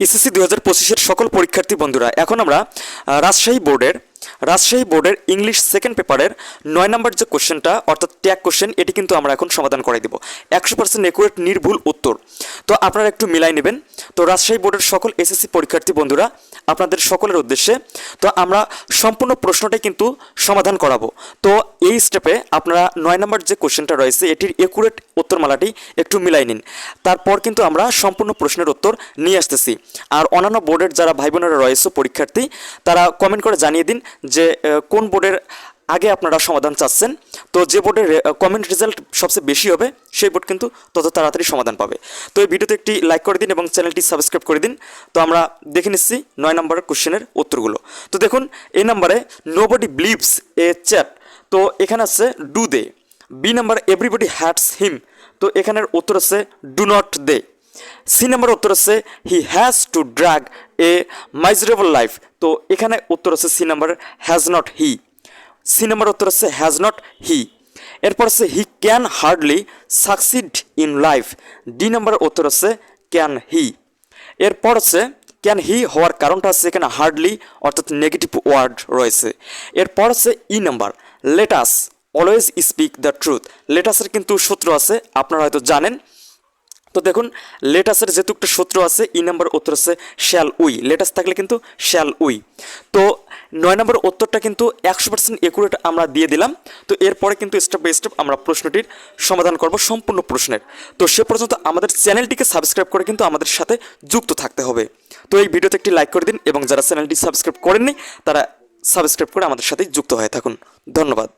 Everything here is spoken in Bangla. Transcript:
এসএসসি দু হাজার পঁচিশের সকল পরীক্ষার্থী বন্ধুরা এখন আমরা রাজশাহী বোর্ডের রাজশাহী বোর্ডের ইংলিশ সেকেন্ড পেপারের নয় নম্বর যে কোশ্চেনটা অর্থাৎ ট্যাগ কোশ্চেন এটি কিন্তু আমরা এখন সমাধান করাই দেবো। একশো পার্সেন্ট একুরেট নির্ভুল উত্তর। তো আপনারা একটু মিলাই নেবেন। তো রাজশাহী বোর্ডের সকল এসএসসি পরীক্ষার্থী বন্ধুরা, আপনাদের সকলের উদ্দেশ্যে, তো আমরা সম্পূর্ণ প্রশ্নটাই কিন্তু সমাধান করাবো। তো এই স্টেপে আপনারা নয় নম্বর যে কোশ্চেনটা রয়েছে, এটির একুরেট উত্তরমালাটি একটু মিলাই নিন। তারপর কিন্তু আমরা সম্পূর্ণ প্রশ্নের উত্তর নিয়ে আসতেছি। আর অন্যান্য বোর্ডের যারা ভাই বোনেরা রয়েছে পরীক্ষার্থী, তারা কমেন্ট করে জানিয়ে দিন যে কোন বোর্ডের আগে আপনারা সমাধান চাচ্ছেন, তো যে বোর্ডের কমেন্ট রেজাল্ট সবচেয়ে বেশি হবে, সেই বোর্ড কিন্তু তত তাড়াতাড়ি সমাধান পাবে। তো এই ভিডিওতে একটি লাইক করে দিন এবং চ্যানেলটি সাবস্ক্রাইব করে দিন। তো আমরা দেখে নিচ্ছি নয় নম্বরের কোশ্চেনের উত্তরগুলো। তো দেখুন, এই নম্বরে nobody believes a cheat তো এখানে আছে do they B number everybody hates him তো এখানের উত্তর আছে do not they C number উত্তর আছে he has to drag a miserable life তো এখানে উত্তর আছে C number has not he C number উত্তর আছে হ্যাজ নট হি এরপর আছে he can hardly succeed in life D number উত্তর আছে ক্যান হি এরপর আছে ক্যান হি হওয়ার কারণটা আছে এখানে হার্ডলি অর্থাৎ নেগেটিভ ওয়ার্ড রয়েছে। এরপর আছে E number let us always speak the truth লেটাসের কিন্তু সূত্র আছে, আপনারা হয়তো জানেন। তো দেখুন, লেটাসের যেহেতু একটা সূত্র আছে, ই নাম্বার উত্তর আছে শ্যাল উই। লেটাস থাকলে কিন্তু শ্যাল উই। তো নয় নম্বর উত্তরটা কিন্তু একশো পার্সেন্ট একুরেট আমরা দিয়ে দিলাম। তো এরপরে কিন্তু স্টেপ বাই স্টেপ আমরা প্রশ্নটির সমাধান করব সম্পূর্ণ প্রশ্নের। তো সে পর্যন্ত আমাদের চ্যানেলটিকে সাবস্ক্রাইব করে কিন্তু আমাদের সাথে যুক্ত থাকতে হবে। তো এই ভিডিওতে একটি লাইক করে দিন এবং যারা চ্যানেলটি সাবস্ক্রাইব করেননি, তারা সাবস্ক্রাইব করে আমাদের সাথে যুক্ত হয়ে থাকুন। ধন্যবাদ।